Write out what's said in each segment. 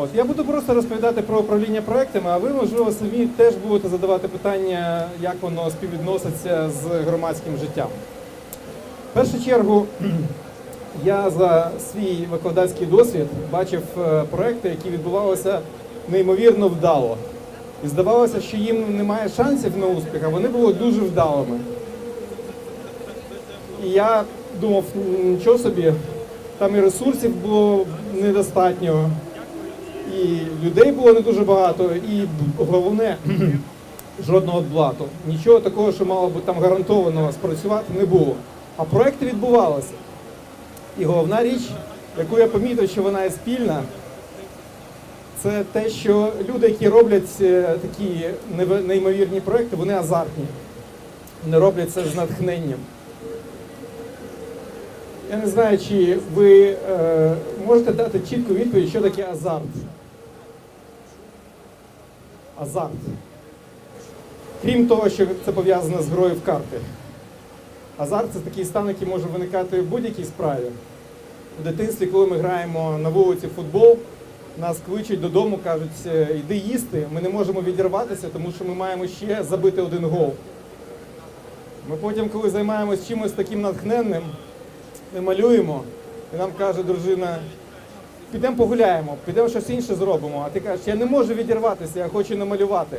От я буду просто розповідати про управління проектами, а ви, можливо, самі теж будете задавати питання, як воно співвідноситься з громадським життям. В першу чергу, я за свій викладацький досвід бачив е, проекти, які відбувалися неймовірно вдало. І здавалося, що їм немає шансів на успіх, а вони були дуже вдалими. І я думав, нічого собі, там і ресурсів було недостатньо, і людей було не дуже багато, і головне, жодного блату. Нічого такого, що мало би там гарантовано спрацювати, не було. А проекти відбувалися. І головна річ, яку я помітив, що вона є спільна, це те, що люди, які роблять е, такі неймовірні проекти, вони азартні. Вони роблять це з натхненням. Я не знаю, чи ви е, можете дати чітку відповідь, що таке азарт. Азарт. Крім того, що це пов'язано з грою в карти. Азарт це такий стан, який може виникати в будь-якій справі. У дитинстві, коли ми граємо на вулиці футбол, нас кличуть додому, кажуть, «Е, йди їсти. Ми не можемо відірватися, тому що ми маємо ще забити один гол. Ми потім, коли займаємось чимось таким натхненним, ми малюємо, і нам каже дружина, підемо погуляємо, підемо щось інше зробимо. А ти кажеш, я не можу відірватися, я хочу намалювати.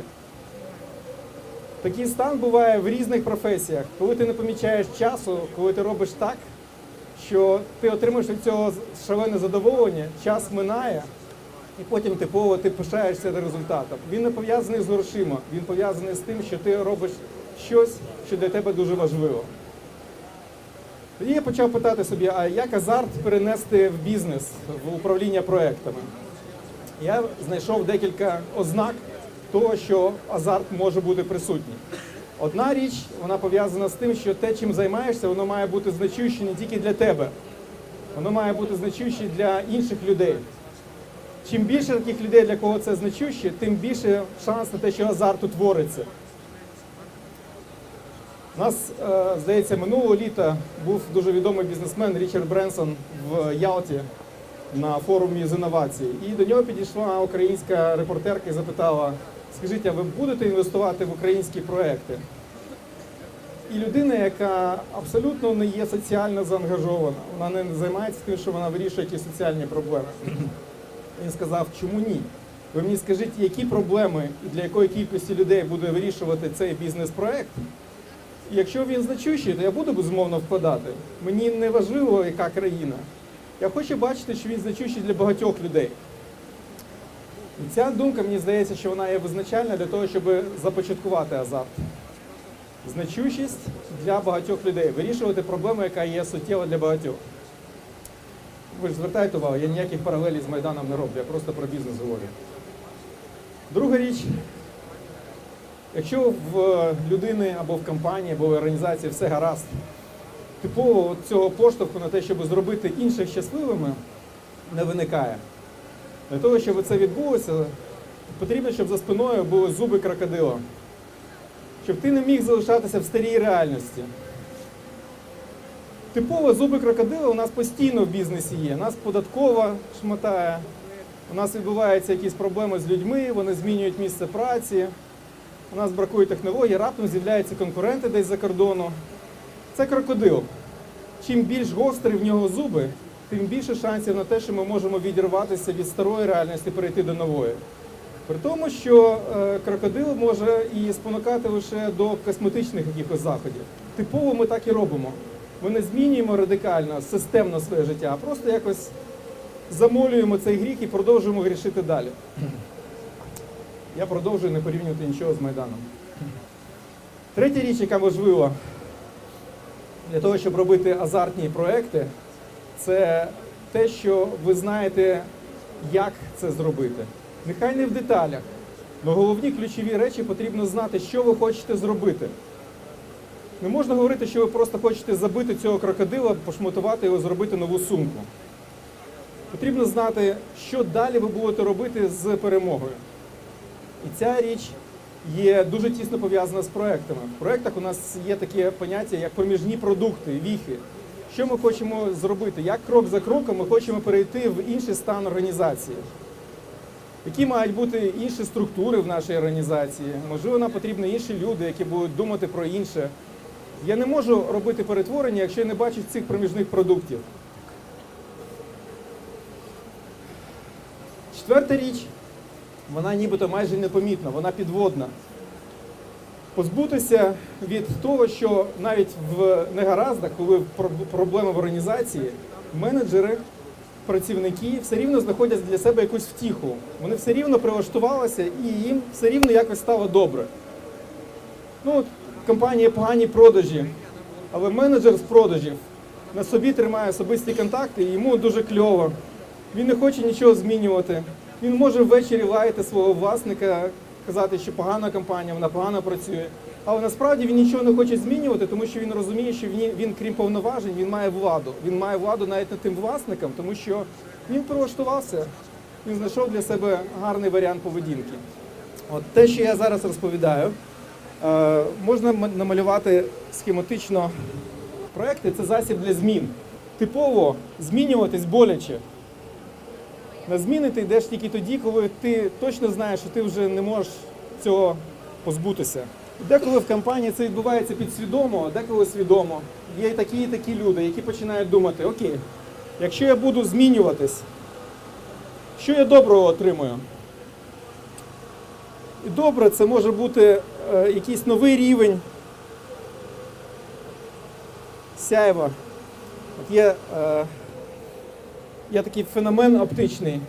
Такий стан буває в різних професіях, коли ти не помічаєш часу, коли ти робиш так, що ти отримуєш від цього шалене задоволення, час минає, і потім типово ти пишаєшся результатом. Він не пов'язаний з грошима, він пов'язаний з тим, що ти робиш щось, що для тебе дуже важливо. Тоді я почав питати собі, а як азарт перенести в бізнес, в управління проектами? Я знайшов декілька ознак того, що азарт може бути присутній. Одна річ, вона пов'язана з тим, що те, чим займаєшся, воно має бути значуще не тільки для тебе, воно має бути значуще для інших людей. Чим більше таких людей, для кого це значуще, тим більше шанс на те, що азарт утвориться. У нас, е, здається, минулого літа був дуже відомий бізнесмен Річард Бренсон в Ялті на форумі з інновацій. І до нього підійшла українська репортерка і запитала: скажіть, а ви будете інвестувати в українські проекти? І людина, яка абсолютно не є соціально заангажована, вона не займається тим, що вона вирішує якісь соціальні проблеми. Він сказав, чому ні? Ви мені скажіть, які проблеми і для якої кількості людей буде вирішувати цей бізнес-проект? Якщо він значущий, то я буду безумовно вкладати. Мені не важливо, яка країна. Я хочу бачити, що він значущий для багатьох людей. І ця думка, мені здається, що вона є визначальна для того, щоб започаткувати азарт. Значущість для багатьох людей, вирішувати проблему, яка є суттєва для багатьох. Ви ж звертайте увагу, я ніяких паралелей з Майданом не роблю, я просто про бізнес говорю. Друга річ, якщо в людини або в компанії, або в організації все гаразд, типово цього поштовху на те, щоб зробити інших щасливими, не виникає. Для того, щоб це відбулося, потрібно, щоб за спиною були зуби крокодила. Щоб ти не міг залишатися в старій реальності. Типово зуби крокодила у нас постійно в бізнесі є. Нас податкова шмотає, у нас відбуваються якісь проблеми з людьми, вони змінюють місце праці, у нас бракує технологій, раптом з'являються конкуренти десь за кордону. Це крокодил. Чим більш гострі в нього зуби, тим більше шансів на те, що ми можемо відірватися від старої реальності перейти до нової. При тому, що е, крокодил може і спонукати лише до косметичних якихось заходів. Типово ми так і робимо. Ми не змінюємо радикально, системно своє життя, а просто якось замолюємо цей гріх і продовжуємо грішити далі. Я продовжую не порівнювати нічого з Майданом. Третя річ, яка важлива для того, щоб робити азартні проекти, це те, що ви знаєте, як це зробити. Нехай не в деталях, але головні ключові речі потрібно знати, що ви хочете зробити. Не можна говорити, що ви просто хочете забити цього крокодила, пошмотувати його, зробити нову сумку. Потрібно знати, що далі ви будете робити з перемогою. І ця річ є дуже тісно пов'язана з проектами. В проектах у нас є таке поняття, як проміжні продукти, віхи. Що ми хочемо зробити? Як крок за кроком ми хочемо перейти в інший стан організації. Які мають бути інші структури в нашій організації? Можливо, нам потрібні інші люди, які будуть думати про інше. Я не можу робити перетворення, якщо я не бачу цих проміжних продуктів. Четверта річ, вона нібито майже непомітна, вона підводна. Позбутися від того, що навіть в негараздах, коли про- проблеми в організації, менеджери, працівники все рівно знаходять для себе якусь втіху. Вони все рівно прилаштувалися і їм все рівно якось стало добре. Ну, компанії погані продажі, але менеджер з продажів на собі тримає особисті контакти, і йому дуже кльово. Він не хоче нічого змінювати. Він може ввечері лаяти свого власника, казати, що погана компанія, вона погано працює. Але насправді він нічого не хоче змінювати, тому що він розуміє, що він, він крім повноважень, він має владу. Він має владу навіть над тим власником, тому що він прилаштувався, він знайшов для себе гарний варіант поведінки. От те, що я зараз розповідаю, е, можна намалювати схематично проекти це засіб для змін. Типово змінюватись боляче. На зміни ти йдеш тільки тоді, коли ти точно знаєш, що ти вже не можеш цього позбутися. Деколи в компанії це відбувається підсвідомо, деколи свідомо. Є і такі, і такі люди, які починають думати: окей, якщо я буду змінюватись, що я доброго отримую? І добре, це може бути е, якийсь новий рівень сяйва. От є, е, є такий феномен оптичний.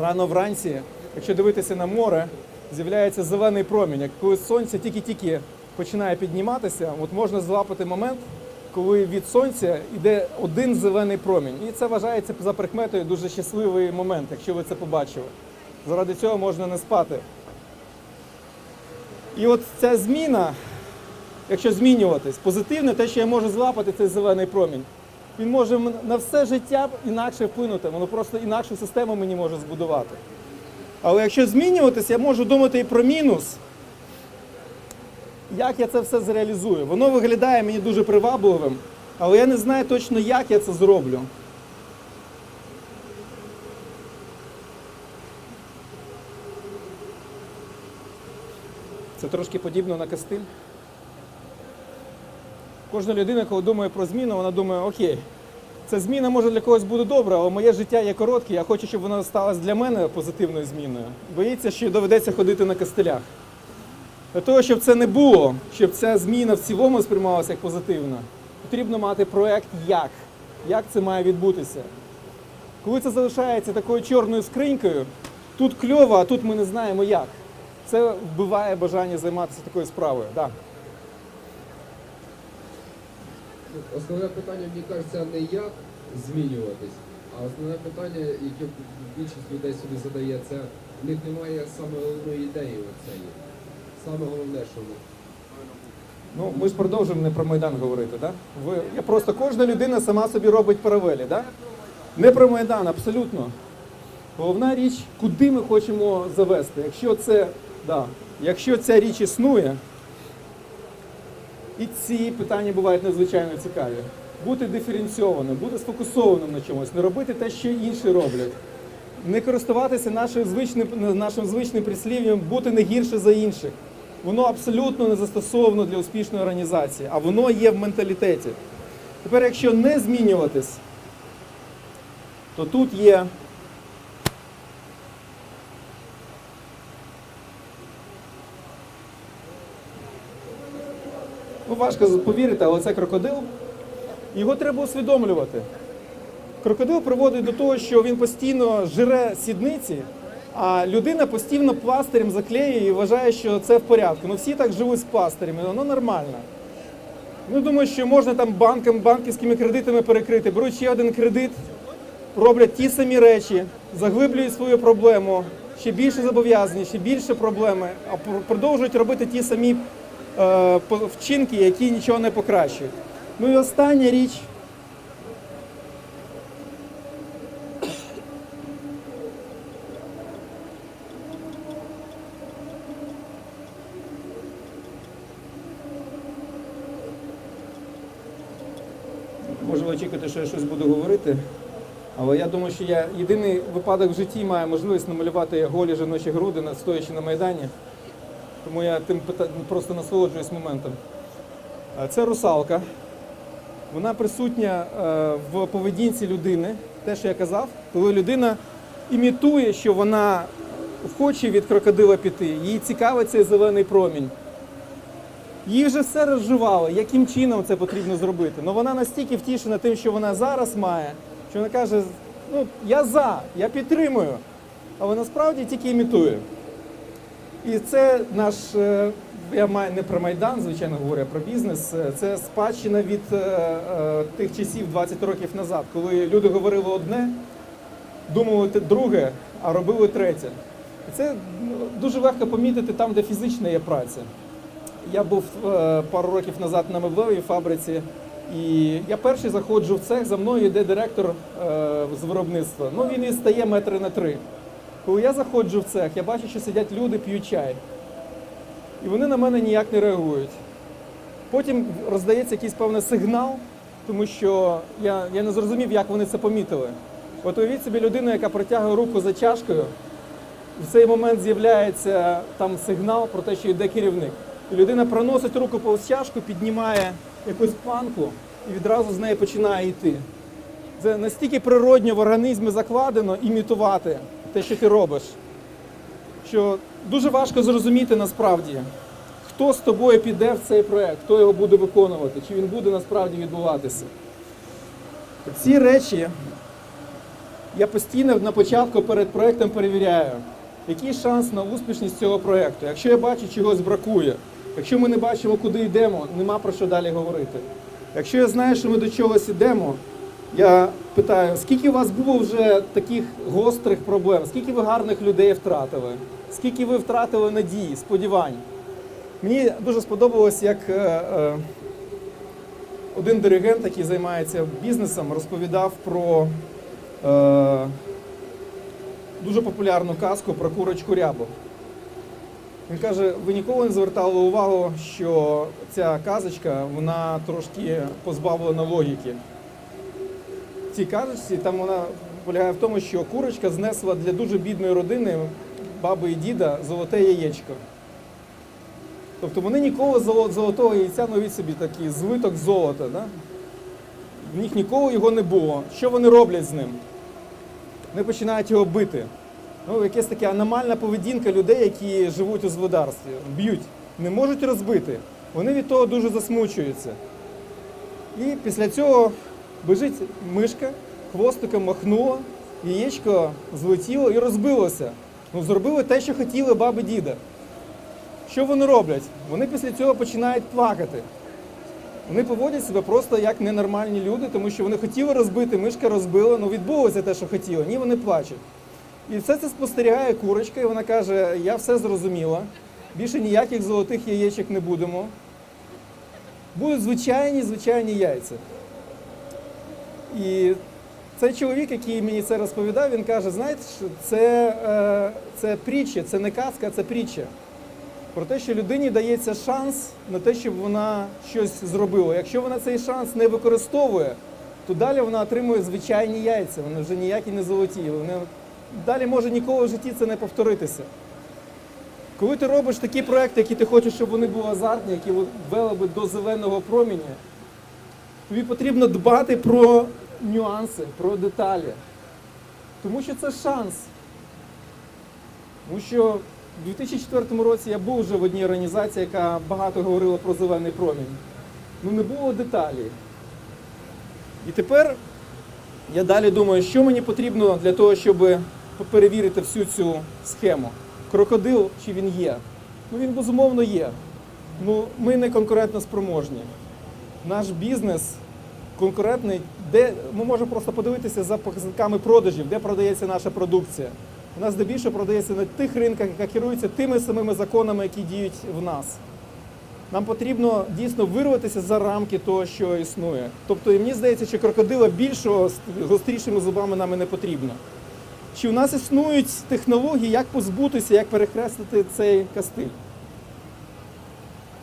Рано вранці, якщо дивитися на море, з'являється зелений промінь. Як Коли сонце тільки-тільки починає підніматися, от можна злапати момент, коли від сонця йде один зелений промінь. І це вважається за прикметою дуже щасливий момент, якщо ви це побачили. Заради цього можна не спати. І от ця зміна, якщо змінюватись, позитивне, те, що я можу злапати цей зелений промінь, він може на все життя інакше вплинути, воно просто інакшу систему мені може збудувати. Але якщо змінюватись, я можу думати і про мінус. Як я це все зреалізую? Воно виглядає мені дуже привабливим, але я не знаю точно, як я це зроблю. Це трошки подібно на кастиль. Кожна людина, коли думає про зміну, вона думає, окей, ця зміна може для когось буде добра, але моє життя є коротке, я хочу, щоб вона сталася для мене позитивною зміною. Боїться, що доведеться ходити на кастелях. Для того, щоб це не було, щоб ця зміна в цілому сприймалася як позитивна, потрібно мати проект як. Як це має відбутися. Коли це залишається такою чорною скринькою, тут кльово, а тут ми не знаємо як. Це вбиває бажання займатися такою справою. Да. Ну, Основне питання, мені кажеться, не як змінюватись, а основне питання, яке більшість людей собі задає, це в них немає саме головної ідеї оцеї. Саме головне, що них. Ну, ми ж продовжуємо не про Майдан говорити, да? Ви, я просто кожна людина сама собі робить паралелі, да? Не про Майдан, абсолютно. Головна річ, куди ми хочемо завести. Якщо це, да, якщо ця річ існує, і ці питання бувають надзвичайно цікаві. Бути диференційованим, бути сфокусованим на чомусь, не робити те, що інші роблять. Не користуватися нашим звичним, нашим звичним прислів'ям бути не гірше за інших. Воно абсолютно не застосовано для успішної організації, а воно є в менталітеті. Тепер, якщо не змінюватись, то тут є Ну, важко повірити, але це крокодил. Його треба усвідомлювати. Крокодил приводить до того, що він постійно жире сідниці, а людина постійно пластирем заклеює і вважає, що це в порядку. Ну всі так живуть з пластирями, воно нормально. Ну, думаю, що можна там банкам, банківськими кредитами перекрити. Беруть ще один кредит, роблять ті самі речі, заглиблюють свою проблему, ще більше зобов'язані, ще більше проблеми, а продовжують робити ті самі вчинки, які нічого не покращують. Ну і остання річ. Може ви очікуєте, що я щось буду говорити. Але я думаю, що я єдиний випадок в житті маю можливість намалювати голі жіночі груди, стоячи на Майдані. Тому я тим просто насолоджуюсь моментом. Це русалка. Вона присутня е, в поведінці людини. Те, що я казав, коли людина імітує, що вона хоче від крокодила піти, їй цікавий цей зелений промінь. Їй вже все розживало, яким чином це потрібно зробити. Ну вона настільки втішена тим, що вона зараз має, що вона каже: ну я за, я підтримую. Але насправді тільки імітує. І це наш, е, я маю не про Майдан, звичайно говорю, а про бізнес. Е, Це спадщина від е, тих часів 20 років назад, коли люди говорили одне, думали друге, а робили третє. Це ну, дуже легко помітити там, де фізична є праця. Я був пару років назад на меблевій фабриці, і я перший заходжу в цех, за мною йде директор з виробництва. Ну він і стає метри на три. Коли я заходжу в цех, я бачу, що сидять люди, п'ють чай. І вони на мене ніяк не реагують. Потім роздається якийсь певний сигнал, тому що я, я не зрозумів, як вони це помітили. От уявіть собі людину, яка протягує руку за чашкою, в цей момент з'являється там сигнал про те, що йде керівник. І людина проносить руку повз чашку, піднімає якусь планку і відразу з неї починає йти. Це настільки природньо в організмі закладено імітувати те, що ти робиш, що дуже важко зрозуміти насправді, хто з тобою піде в цей проект, хто його буде виконувати, чи він буде насправді відбуватися. Ці речі я постійно на початку перед проектом перевіряю, який шанс на успішність цього проекту. Якщо я бачу, чогось бракує, якщо ми не бачимо, куди йдемо, нема про що далі говорити. Якщо я знаю, що ми до чогось йдемо, я питаю, скільки у вас було вже таких гострих проблем, скільки ви гарних людей втратили, скільки ви втратили надії, сподівань. Мені дуже сподобалось, як е, е, один диригент, який займається бізнесом, розповідав про е, дуже популярну казку про курочку рябу. Він каже, ви ніколи не звертали увагу, що ця казочка вона трошки позбавлена логіки. Цій казочці там вона полягає в тому, що курочка знесла для дуже бідної родини баби і діда золоте яєчко. Тобто вони ніколи золо- золотого яйця, ну від собі такий звиток золота. Да? В них ніколи його не було. Що вони роблять з ним? Вони починають його бити. Ну, якась така аномальна поведінка людей, які живуть у злодарстві. Б'ють, не можуть розбити. Вони від того дуже засмучуються. І після цього біжить мишка, хвостиком махнула, яєчко злетіло і розбилося. Ну, зробили те, що хотіли баби діда. Що вони роблять? Вони після цього починають плакати. Вони поводять себе просто як ненормальні люди, тому що вони хотіли розбити, мишка розбила, ну відбулося те, що хотіли. Ні, вони плачуть. І все це спостерігає курочка, і вона каже: Я все зрозуміла, більше ніяких золотих яєчок не будемо. Будуть звичайні, звичайні яйця. І цей чоловік, який мені це розповідав, він каже: знаєте, це, е, це притча, це не казка, це притча. Про те, що людині дається шанс на те, щоб вона щось зробила. Якщо вона цей шанс не використовує, то далі вона отримує звичайні яйця, вони вже ніякі не золоті. Вони... Далі може ніколи в житті це не повторитися. Коли ти робиш такі проекти, які ти хочеш, щоб вони були азартні, які вели би до зеленого проміння, тобі потрібно дбати про нюанси, про деталі. Тому що це шанс. Тому що у 2004 році я був вже в одній організації, яка багато говорила про зелений промінь. Ну не було деталі. І тепер я далі думаю, що мені потрібно для того, щоб перевірити всю цю схему. Крокодил, чи він є? Ну він безумовно є. Ну, ми не конкурентно спроможні. Наш бізнес конкурентний, де ми можемо просто подивитися за показниками продажів, де продається наша продукція. У нас здебільшого продається на тих ринках, які керуються тими самими законами, які діють в нас. Нам потрібно дійсно вирватися за рамки того, що існує. Тобто, і мені здається, що крокодила більшого з гострішими зубами нам не потрібно. Чи у нас існують технології, як позбутися, як перекреслити цей кастиль?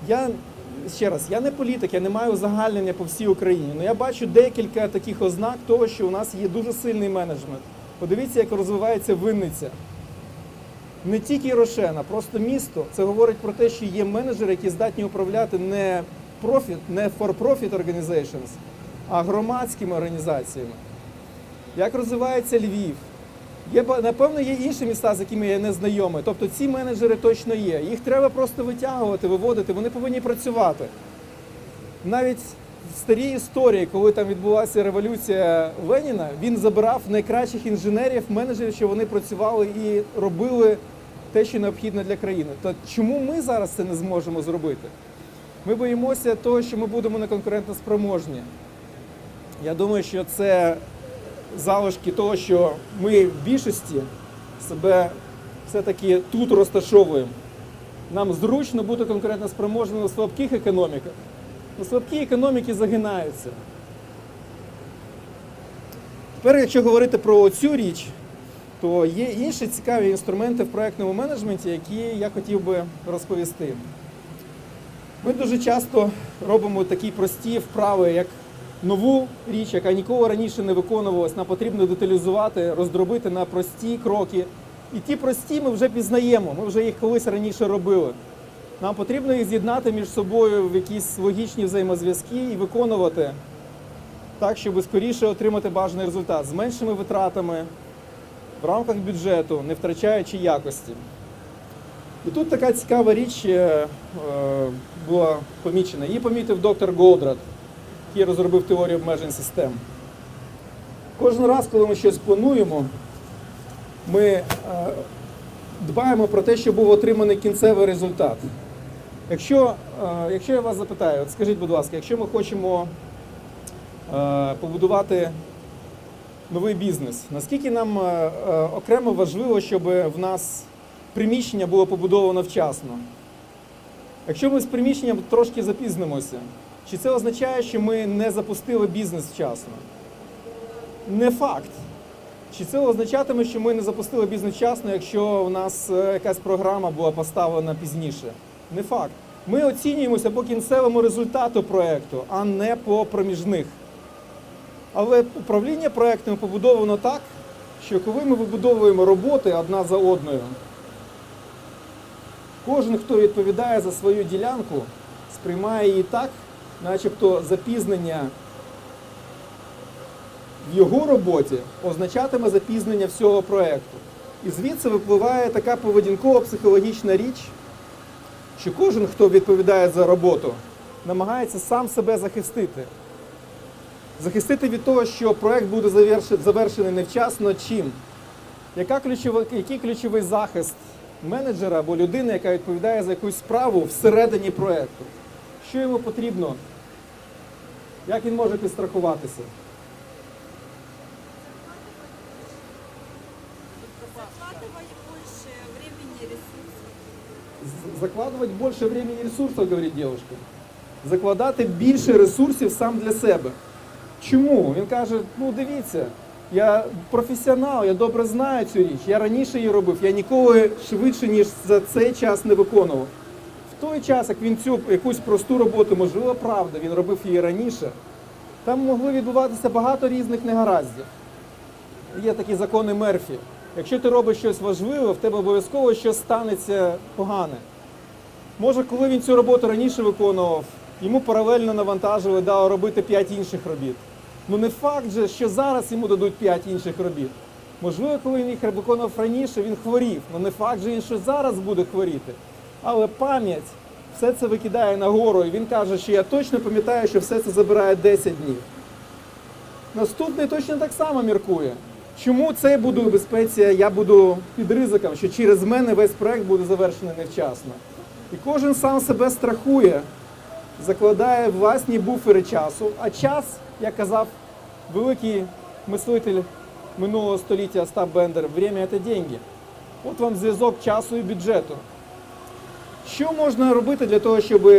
Я ще раз, я не політик, я не маю узагальнення по всій Україні. але я бачу декілька таких ознак того, що у нас є дуже сильний менеджмент. Подивіться, як розвивається Винниця. Не тільки Рошена, просто місто. Це говорить про те, що є менеджери, які здатні управляти не профіт, не for-profit organizations, а громадськими організаціями. Як розвивається Львів? Є, напевно, є інші міста, з якими я не знайомий. Тобто ці менеджери точно є. Їх треба просто витягувати, виводити, вони повинні працювати. Навіть в старій історії, коли там відбулася революція Леніна, він забирав найкращих інженерів, менеджерів, що вони працювали і робили те, що необхідно для країни. То чому ми зараз це не зможемо зробити? Ми боїмося того, що ми будемо неконкурентно спроможні. Я думаю, що це залишки того, що ми в більшості себе все-таки тут розташовуємо. Нам зручно бути конкурентно спроможними у слабких економіках. Ну, слабкі економіки загинаються. Тепер, якщо говорити про цю річ, то є інші цікаві інструменти в проєктному менеджменті, які я хотів би розповісти. Ми дуже часто робимо такі прості вправи, як нову річ, яка ніколи раніше не виконувалась, нам потрібно деталізувати, роздробити на прості кроки. І ті прості ми вже пізнаємо, ми вже їх колись раніше робили. Нам потрібно їх з'єднати між собою в якісь логічні взаємозв'язки і виконувати так, щоб скоріше отримати бажаний результат з меншими витратами в рамках бюджету, не втрачаючи якості. І тут така цікава річ е, е, була помічена. Її помітив доктор Голдрат, який розробив теорію обмежень систем. Кожен раз, коли ми щось плануємо, ми е, дбаємо про те, щоб був отриманий кінцевий результат. Якщо, е, якщо я вас запитаю, от скажіть, будь ласка, якщо ми хочемо е, побудувати новий бізнес, наскільки нам окремо важливо, щоб в нас приміщення було побудовано вчасно? Якщо ми з приміщенням трошки запізнимося, чи це означає, що ми не запустили бізнес вчасно? Не факт. Чи це означатиме, що ми не запустили бізнес вчасно, якщо у нас е, якась програма була поставлена пізніше? Не факт. Ми оцінюємося по кінцевому результату проєкту, а не по проміжних. Але управління проєктом побудовано так, що коли ми вибудовуємо роботи одна за одною, кожен, хто відповідає за свою ділянку, сприймає її так, начебто запізнення в його роботі означатиме запізнення всього проєкту. І звідси випливає така поведінкова психологічна річ, що кожен, хто відповідає за роботу, намагається сам себе захистити. Захистити від того, що проєкт буде завершений невчасно чим? Яка ключова, який ключовий захист менеджера або людини, яка відповідає за якусь справу всередині проєкту? Що йому потрібно? Як він може підстрахуватися? Закладывай больше времени и ресурсов. З- закладувати більше времени і ресурсів, говорить дівчинка. Закладати більше ресурсів сам для себе. Чому? Він каже: ну дивіться, я професіонал, я добре знаю цю річ. Я раніше її робив, я ніколи швидше, ніж за цей час не виконував. В той час, як він цю якусь просту роботу, можливо, правда, він робив її раніше, там могли відбуватися багато різних негараздів. Є такі закони Мерфі. Якщо ти робиш щось важливе, в тебе обов'язково щось станеться погане. Може, коли він цю роботу раніше виконував, йому паралельно навантажили, дали робити 5 інших робіт. Ну не факт же, що зараз йому дадуть 5 інших робіт. Можливо, коли він їх виконував раніше, він хворів. Ну не факт же, що зараз буде хворіти. Але пам'ять все це викидає нагору, і він каже, що я точно пам'ятаю, що все це забирає 10 днів. Наступний точно так само міркує. Чому цей буде у безпеці, я буду під ризиком, що через мене весь проект буде завершений невчасно. І кожен сам себе страхує, закладає власні буфери часу. А час, як казав великий мислитель минулого століття Остап Бендер, время це деньги. От вам зв'язок часу і бюджету. Що можна робити для того, щоб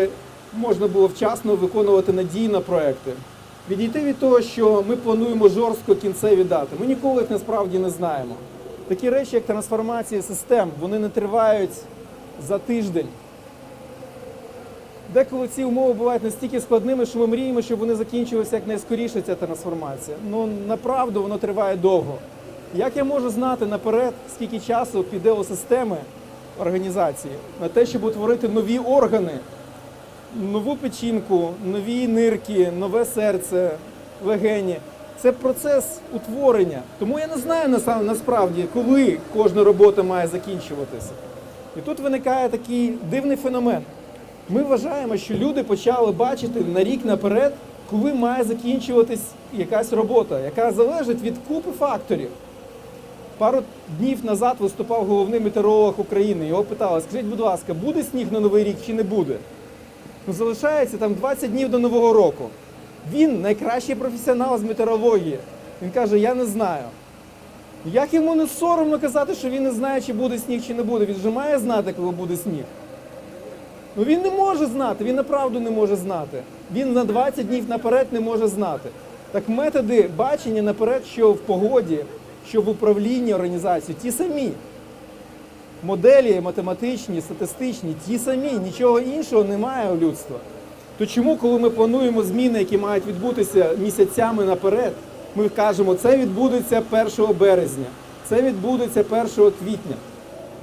можна було вчасно виконувати надійно проекти? Відійти від того, що ми плануємо жорстко кінцеві дати. Ми ніколи їх насправді не знаємо. Такі речі, як трансформація систем, вони не тривають за тиждень. Деколи ці умови бувають настільки складними, що ми мріємо, щоб вони закінчилися якнайскоріше ця трансформація. Ну направду воно триває довго. Як я можу знати наперед, скільки часу піде у системи організації на те, щоб утворити нові органи, нову печінку, нові нирки, нове серце, легені. Це процес утворення. Тому я не знаю насправді, коли кожна робота має закінчуватися. І тут виникає такий дивний феномен. Ми вважаємо, що люди почали бачити на рік наперед, коли має закінчуватись якась робота, яка залежить від купи факторів. Пару днів назад виступав головний метеоролог України. Його питали: скажіть, будь ласка, буде сніг на новий рік чи не буде? Ну, залишається там 20 днів до Нового року. Він найкращий професіонал з метеорології. Він каже: Я не знаю. Як йому не соромно казати, що він не знає, чи буде сніг, чи не буде. Він же має знати, коли буде сніг. Ну він не може знати, він направду не може знати. Він на 20 днів наперед не може знати. Так методи бачення наперед, що в погоді, що в управлінні організацією, ті самі. Моделі математичні, статистичні, ті самі, нічого іншого немає у людства. То чому, коли ми плануємо зміни, які мають відбутися місяцями наперед, ми кажемо, це відбудеться 1 березня, це відбудеться 1 квітня.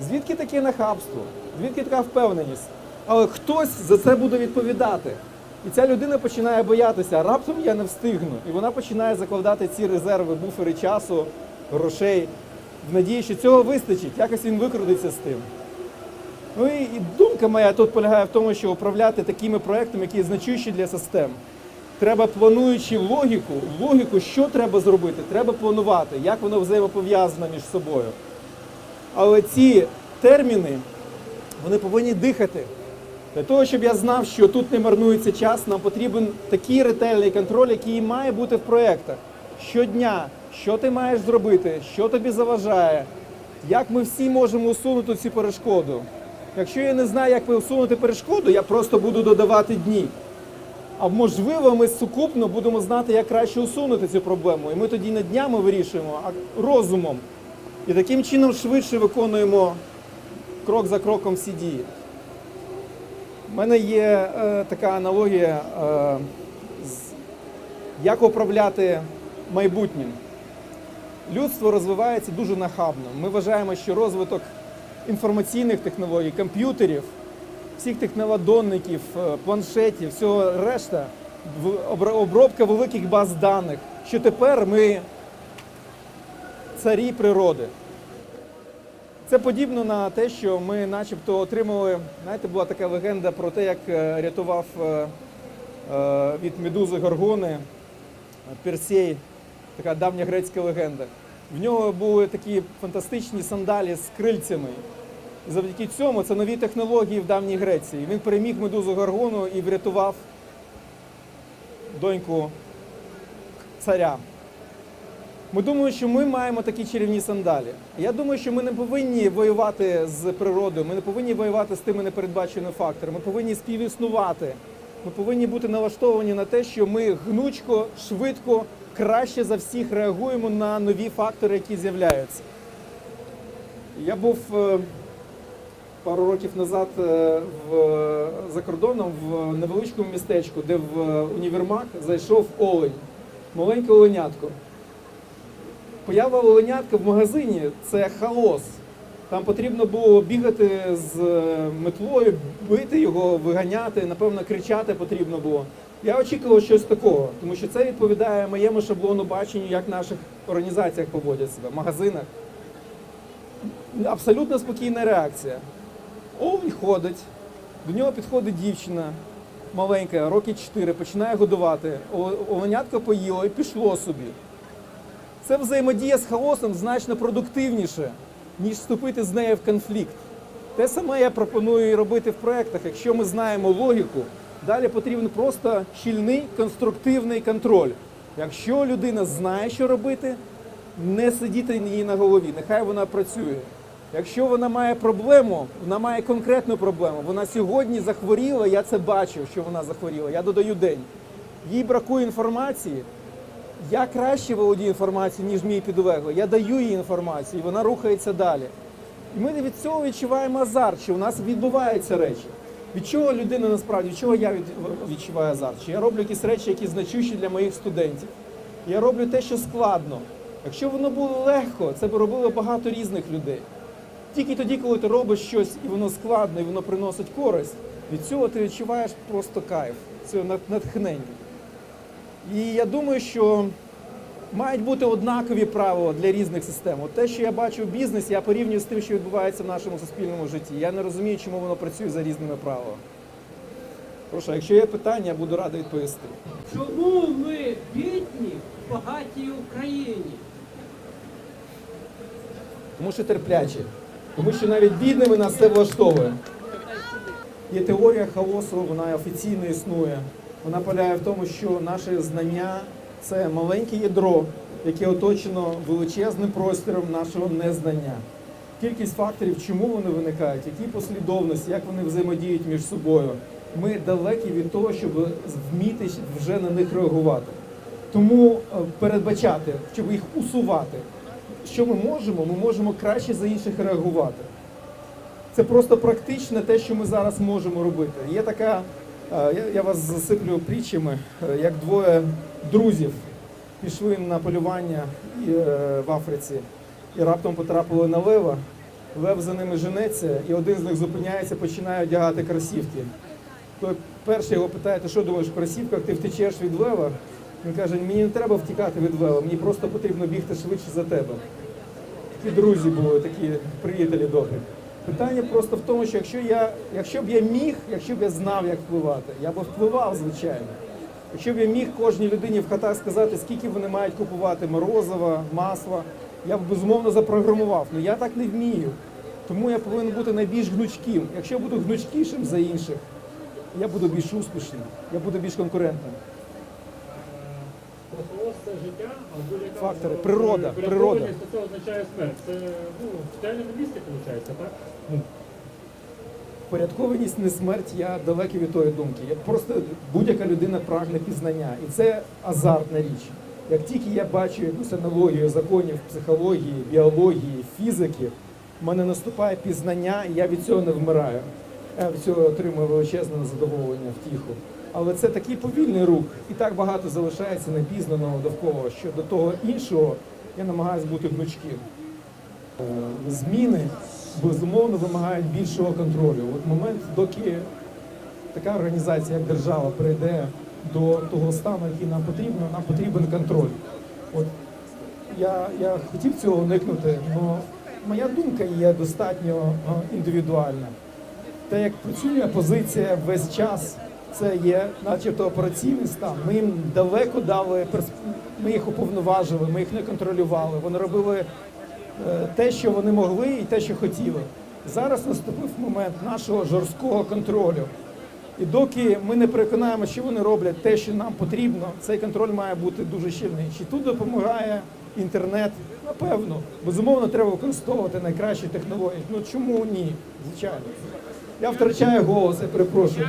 Звідки таке нахабство? Звідки така впевненість? Але хтось за це буде відповідати. І ця людина починає боятися, раптом я не встигну. І вона починає закладати ці резерви, буфери часу, грошей, в надії, що цього вистачить, якось він викрутиться з тим. Ну і, і думка моя тут полягає в тому, що управляти такими проектами, які значущі для систем, треба плануючи логіку, логіку, що треба зробити, треба планувати, як воно взаємопов'язано між собою. Але ці терміни, вони повинні дихати. Для того, щоб я знав, що тут не марнується час, нам потрібен такий ретельний контроль, який має бути в проєктах. Щодня, що ти маєш зробити, що тобі заважає, як ми всі можемо усунути цю перешкоду. Якщо я не знаю, як усунути перешкоду, я просто буду додавати дні. А можливо, ми сукупно будемо знати, як краще усунути цю проблему. І ми тоді не днями вирішуємо, а розумом. І таким чином швидше виконуємо крок за кроком всі дії. У мене є е, така аналогія, е, з, як управляти майбутнім. Людство розвивається дуже нахабно. Ми вважаємо, що розвиток інформаційних технологій, комп'ютерів, всіх тих наводонників, е, планшетів, всього решта, обробка великих баз даних, що тепер ми царі природи. Це подібно на те, що ми начебто отримали, знаєте, була така легенда про те, як е, рятував е, від медузи Горгони Персей, така давня грецька легенда. В нього були такі фантастичні сандалі з крильцями. І завдяки цьому це нові технології в давній Греції. Він переміг медузу Горгону і врятував доньку царя. Ми думаємо, що ми маємо такі чарівні сандалі. Я думаю, що ми не повинні воювати з природою, ми не повинні воювати з тими непередбаченими факторами. Ми повинні співіснувати. Ми повинні бути налаштовані на те, що ми гнучко, швидко, краще за всіх реагуємо на нові фактори, які з'являються. Я був е, пару років назад е, в, за кордоном в невеличкому містечку, де в е, універмаг зайшов олень, маленьке оленятко. Поява оленятка в магазині це хаос. Там потрібно було бігати з метлою, бити його, виганяти, напевно, кричати потрібно було. Я очікував щось такого, тому що це відповідає моєму шаблону баченню, як в наших організаціях поводять себе, в магазинах. Абсолютно спокійна реакція. Овень ходить, до нього підходить дівчина маленька, років 4, починає годувати. О- Оленятко поїло і пішло собі. Це взаємодія з хаосом значно продуктивніше, ніж вступити з нею в конфлікт. Те саме я пропоную і робити в проєктах. Якщо ми знаємо логіку, далі потрібен просто щільний конструктивний контроль. Якщо людина знає, що робити, не сидіти їй на голові, нехай вона працює. Якщо вона має проблему, вона має конкретну проблему. Вона сьогодні захворіла, я це бачив, що вона захворіла. Я додаю день. Їй бракує інформації. Я краще володію інформацією, ніж мій підлеглий. Я даю їй інформацію, і вона рухається далі. І ми від цього відчуваємо азарт, що у нас відбуваються речі. Від чого людина насправді, від чого я відчуваю азарт? Що я роблю якісь речі, які значущі для моїх студентів. Я роблю те, що складно. Якщо воно було легко, це б робило багато різних людей. Тільки тоді, коли ти робиш щось і воно складно, і воно приносить користь, від цього ти відчуваєш просто кайф, це натхнення. І я думаю, що мають бути однакові правила для різних систем. От те, що я бачу в бізнесі, я порівнюю з тим, що відбувається в нашому суспільному житті. Я не розумію, чому воно працює за різними правилами. Прошу, якщо є питання, я буду радий відповісти. Чому ми бідні в багатій Україні? Тому що терплячі. Тому що навіть бідними нас це влаштовує. Є теорія хаосу, вона офіційно існує. Вона полягає в тому, що наше знання це маленьке ядро, яке оточено величезним простором нашого незнання. Кількість факторів, чому вони виникають, які послідовності, як вони взаємодіють між собою. Ми далекі від того, щоб вміти вже на них реагувати. Тому е, передбачати, щоб їх усувати. Що ми можемо? Ми можемо краще за інших реагувати. Це просто практично те, що ми зараз можемо робити. Є така, е, я, я вас засиплю притчами, е, як двоє друзів пішли на полювання е, в Африці і раптом потрапили на лева. Лев за ними женеться, і один з них зупиняється, починає одягати кросівки. Той перший його питає, ти що думаєш, в кросівках ти втечеш від лева? Він каже, мені не треба втікати від лева, мені просто потрібно бігти швидше за тебе. Такі друзі були, такі приятелі добрі. Питання просто в тому, що якщо я, якщо б я міг, якщо б я знав, як впливати, я б впливав, звичайно. Якщо б я міг кожній людині в хатах сказати, скільки вони мають купувати морозива, масла, я б безумовно запрограмував. Але я так не вмію. Тому я повинен бути найбільш гнучким. Якщо я буду гнучкішим за інших, я буду більш успішним, я буду більш конкурентним. Просто життя, Фактори. е, Природа, це означає смерть. Це ну, в реальному місті виходить, так? Ну, Порядкованість не смерть, я далекий від тої думки. Я просто будь-яка людина прагне пізнання. І це азартна річ. Як тільки я бачу якусь аналогію законів психології, біології, фізики, в мене наступає пізнання, і я від цього не вмираю. Я від цього отримую величезне задоволення, втіху. Але це такий повільний рух, і так багато залишається непізнаного довкола, що до того іншого я намагаюся бути гнучким. Е, Зміни безумовно вимагають більшого контролю. От момент, доки така організація, як держава, прийде до того стану, який нам потрібно, нам потрібен контроль. От я, я хотів цього уникнути, але моя думка є достатньо е, індивідуальна. Те, як працює опозиція весь час, це є начебто операційний стан. Ми їм далеко дали ми їх уповноважили, ми їх не контролювали. Вони робили те, що вони могли, і те, що хотіли. Зараз наступив момент нашого жорсткого контролю. І доки ми не переконаємо, що вони роблять те, що нам потрібно, цей контроль має бути дуже щільний. Чи тут допомагає інтернет? Напевно, безумовно, треба використовувати найкращі технології. Ну чому ні? Звичайно. Я втрачаю голос, я перепрошую.